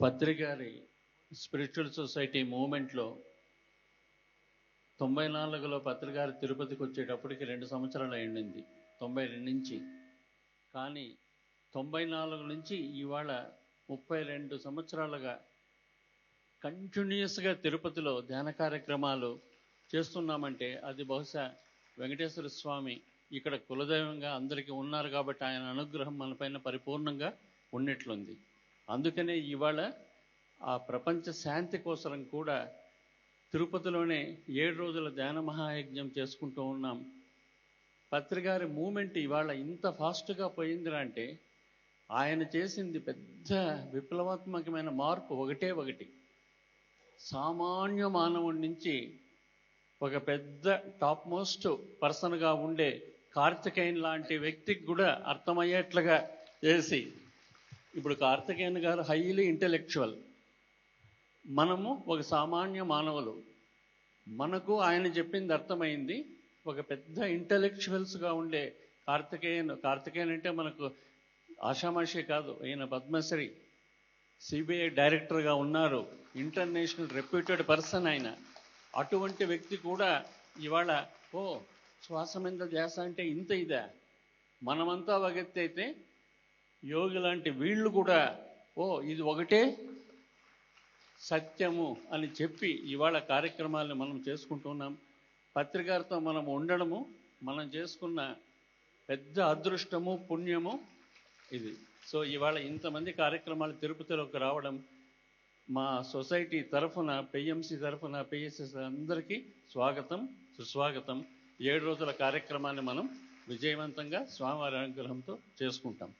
పత్రికారి spiritual society మూమెంట్లో తొంభై నాలుగులో పత్రికారి తిరుపతికి వచ్చేటప్పటికి రెండు సంవత్సరాలు అయింది తొంభై రెండు నుంచి. కానీ తొంభై నాలుగు నుంచి ఇవాళ ముప్పై రెండు సంవత్సరాలుగా కంటిన్యూస్గా తిరుపతిలో ధ్యాన కార్యక్రమాలు చేస్తున్నామంటే అది బహుశా వెంకటేశ్వర స్వామి ఇక్కడ కులదైవంగా అందరికీ ఉన్నారు కాబట్టి ఆయన అనుగ్రహం మనపైన పరిపూర్ణంగా ఉన్నట్లుంది. అందుకనే ఇవాళ ఆ ప్రపంచ శాంతి కోసరం కూడా తిరుపతిలోనే ఏడు రోజుల ధ్యాన మహాయజ్ఞం చేసుకుంటూ ఉన్నాం. పత్రికారి మూమెంట్ ఇవాళ ఇంత ఫాస్ట్గా పోయిందిరా అంటే ఆయన చేసింది పెద్ద విప్లవాత్మకమైన మార్పు ఒకటే ఒకటి. సామాన్య మానవుడి నుంచి ఒక పెద్ద టాప్ మోస్ట్ పర్సన్గా ఉండే కార్తికేయన్ లాంటి వ్యక్తికి కూడా అర్థమయ్యేట్లుగా చేసి ఇప్పుడు కార్తికేయన్ గారు హైలీ ఇంటెలెక్చువల్. మనము ఒక సామాన్య మానవులు. మనకు ఆయన చెప్పింది అర్థమైంది. ఒక పెద్ద ఇంటలెక్చువల్స్గా ఉండే కార్తికేయన్ కార్తికేయన్ అంటే మనకు ఆషామాషి కాదు ఈయన పద్మశ్రీ. సిబిఐ డైరెక్టర్గా ఉన్నారు. ఇంటర్నేషనల్ రెప్యూటెడ్ పర్సన్ ఆయన. అటువంటి వ్యక్తి కూడా ఇవాళ ఓ శ్వాస మీద ధ్యాస అంటే ఇంత ఇదా? మనమంతా ఒక ఎత్తు అయితే యోగి లాంటి వీళ్ళు కూడా ఓ ఇది ఒకటే సత్యము అని చెప్పి ఇవాళ కార్యక్రమాలను మనం చేసుకుంటున్నాం పత్రికారితో మనం ఉండడము మనం చేసుకున్న పెద్ద అదృష్టము పుణ్యము ఇది. సో ఇవాళ ఇంతమంది కార్యక్రమాలు తిరుపతిలోకి రావడం మా సొసైటీ తరఫున పిఎంసి తరఫున పిఎస్ఎస్ అందరికీ స్వాగతం సుస్వాగతం. ఏడు రోజుల కార్యక్రమాన్ని మనం విజయవంతంగా స్వామివారి అనుగ్రహంతో చేసుకుంటాం.